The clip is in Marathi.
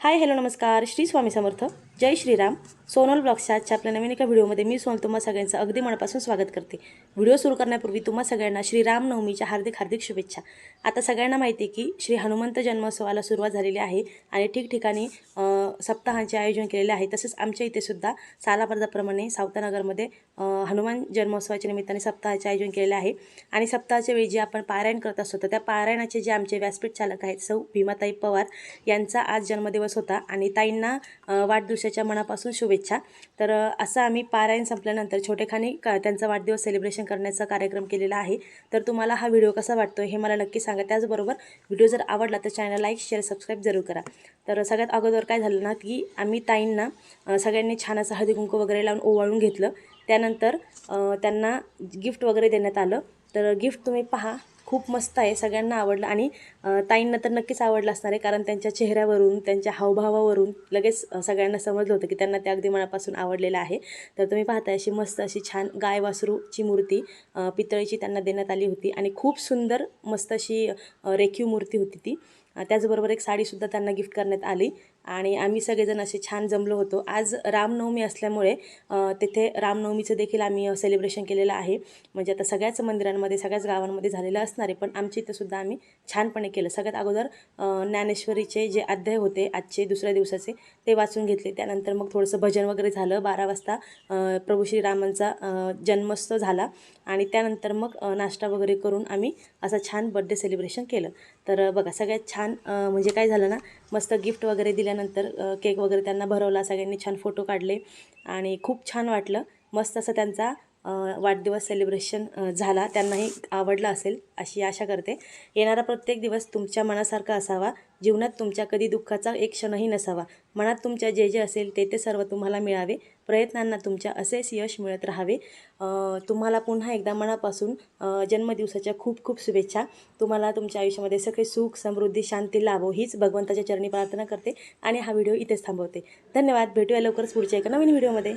हाय हॅलो नमस्कार. श्री स्वामी समर्थ. जय श्रीराम. सोनल ब्लॉग्सच्या आजच्या आपल्या नवीन एका व्हिडिओमध्ये मी सोनल तुम्हा सगळ्यांचं अगदी मनापासून स्वागत करते. व्हिडिओ सुरू करण्यापूर्वी तुम्हा सगळ्यांना श्रीराम नवमीच्या हार्दिक हार्दिक शुभेच्छा. आता सगळ्यांना माहिती आहे की श्री हनुमंत जन्मोत्सवाला सुरुवात झालेली आहे आणि ठिकठिकाणी सप्ताहांचे आयोजन केलेले आहे. तसेच आमच्या इथे सुद्धा सालापर्दाप्रमाणे सावतानगरमध्ये हनुमान जन्मोत्सवाच्या निमित्ताने सप्ताहाचे आयोजन केलेले आहे. आणि सप्ताहाच्या वेळी जे आपण पारायण करत असतो तर त्या पारायणाचे जे आमचे व्यासपीठ चालक आहेत सौ भीमाताई पवार यांचा आज जन्मदिवस होता. आणि ताईंना वाढदिवसाच्या मनापासून शुभेच्छा. तर असं आम्ही पारायण संपल्यानंतर छोटेखानी का त्यांचा वाढदिवस सेलिब्रेशन करण्याचा कार्यक्रम केलेला आहे. तर तुम्हाला हा व्हिडिओ कसा वाटतो हे मला नक्की सांगा. त्याचबरोबर व्हिडिओ जर आवडला तर चॅनल लाईक शेअर सबस्क्राईब जरूर करा. तर सगळ्यात अगोदर काय झालं ना की आम्ही ताईंना सगळ्यांनी छान असं हळदी कुंकू वगैरे लावून ओवाळून घेतलं. त्यानंतर त्यांना गिफ्ट वगैरे देण्यात आलं. तर गिफ्ट तुम्ही पहा खूप मस्त आहे सगळ्यांना आवडलं. आणि ताईंना तर नक्कीच आवडलं असणार आहे कारण त्यांच्या चेहऱ्यावरून त्यांच्या हावभावावरून लगेच सगळ्यांना समजलं होतं की त्यांना ते अगदी मनापासून आवडलेलं आहे. तर तुम्ही पाहताय अशी मस्त अशी छान गाय वासरूची मूर्ती पितळीची त्यांना देण्यात आली होती. आणि खूप सुंदर मस्त अशी रेखीव मूर्ती होती ती. त्याचबरोबर एक साडीसुद्धा त्यांना गिफ्ट करण्यात आली. आणि आम्ही सगळेजण असे छान जमलो होतो. आज रामनवमी असल्यामुळे तिथे रामनवमीचं देखील आम्ही सेलिब्रेशन केलेलं आहे. म्हणजे आता सगळ्याच मंदिरांमध्ये सगळ्याच गावांमध्ये झालेलं असणार आहे. पण आमची इथंसुद्धा आम्ही छानपणे केलं. सगळ्यात अगोदर ज्ञानेश्वरीचे जे अध्याय होते आजचे दुसऱ्या दिवसाचे ते वाचून घेतले. त्यानंतर मग थोडंसं भजन वगैरे झालं. बारा वाजता प्रभू श्रीरामांचा जन्मोत्सव झाला. आणि त्यानंतर मग नाश्ता वगैरे करून आम्ही असं छान बड्डे सेलिब्रेशन केलं. तर बघा सगळ्यात छान छान म्हणजे काय झालं ना मस्त गिफ्ट वगैरे दिल्यानंतर केक वगैरे त्यांना भरवला सगळ्यांनी छान फोटो काढले आणि खूप छान वाटलं. मस्त असं त्यांचा वाढदिवस सेलिब्रेशन झाला. त्यांनाही आवडलं असेल अशी आशा करते. येणारा प्रत्येक दिवस तुमच्या मनासारखा असावा. जीवनात तुमच्या कधी दुःखाचा एक क्षणही नसावा. मनात तुमच्या जे जे असेल ते ते सर्व तुम्हाला मिळावे. प्रयत्नांना तुमच्या असेच यश मिळत राहावे. तुम्हाला पुन्हा एकदा मनापासून जन्मदिवसाच्या खूप खूप शुभेच्छा. तुम्हाला तुमच्या आयुष्यामध्ये सगळे सुख समृद्धी शांती लाभो हीच भगवंताच्या चरणी प्रार्थना करते आणि हा व्हिडिओ इथेच थांबवते. धन्यवाद. भेटूया लवकरच पुढच्या एका नवीन व्हिडिओमध्ये.